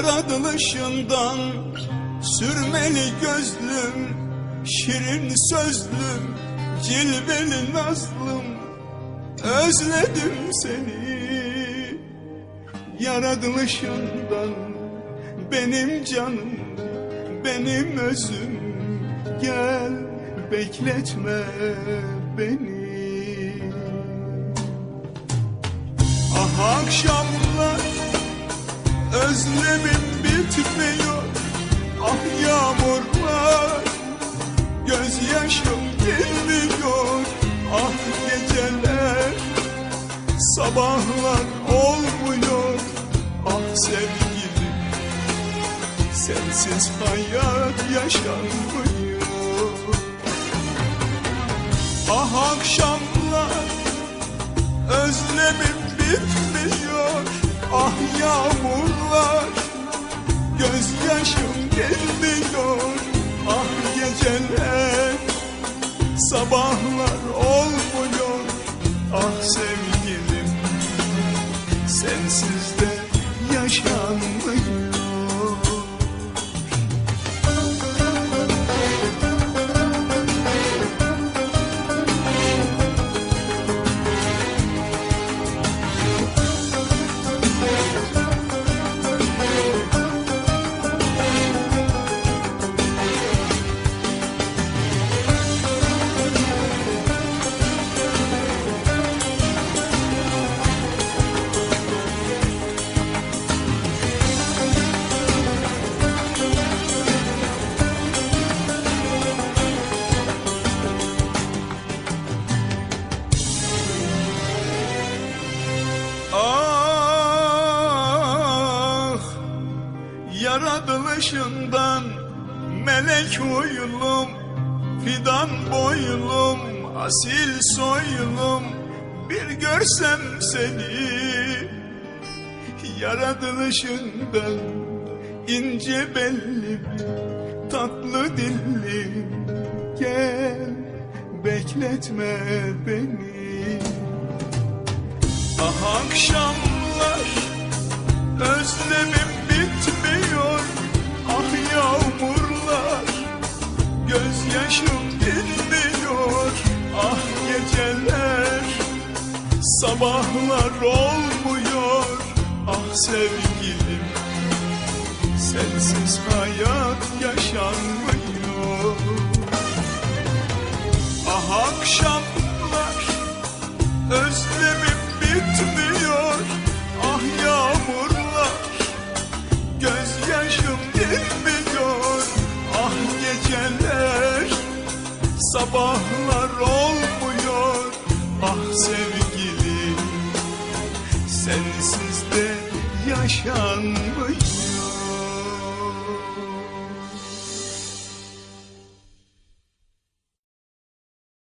Yaratılışından sürmeli gözlüm Şirin sözlüm cilveli nazlım. Özledim seni. Yaratılışından benim canım benim özüm. Gel bekletme beni. Ah akşamlar Özlemim bitmiyor. Ah yağmurlar Gözyaşım gelmiyor. Ah geceler Sabahlar olmuyor. Ah sevgilim Sensiz hayat yaşanmıyor. Ah akşamlar Özlemim bitmiyor Sensiz de yaşanmıyor Yaratılışından melek uylum Fidan boylum asil soylum. Bir görsem seni Yaratılışından ince belli Tatlı dilli. Gel bekletme beni. Ah akşamlar sabahlar olmuyor. Ah sevgilim sensiz hayat yaşanmıyor. Ah akşamlar Özlemim bitmiyor. Ah yağmurlar Gözyaşım dinmiyor. Ah geceler Sabahlar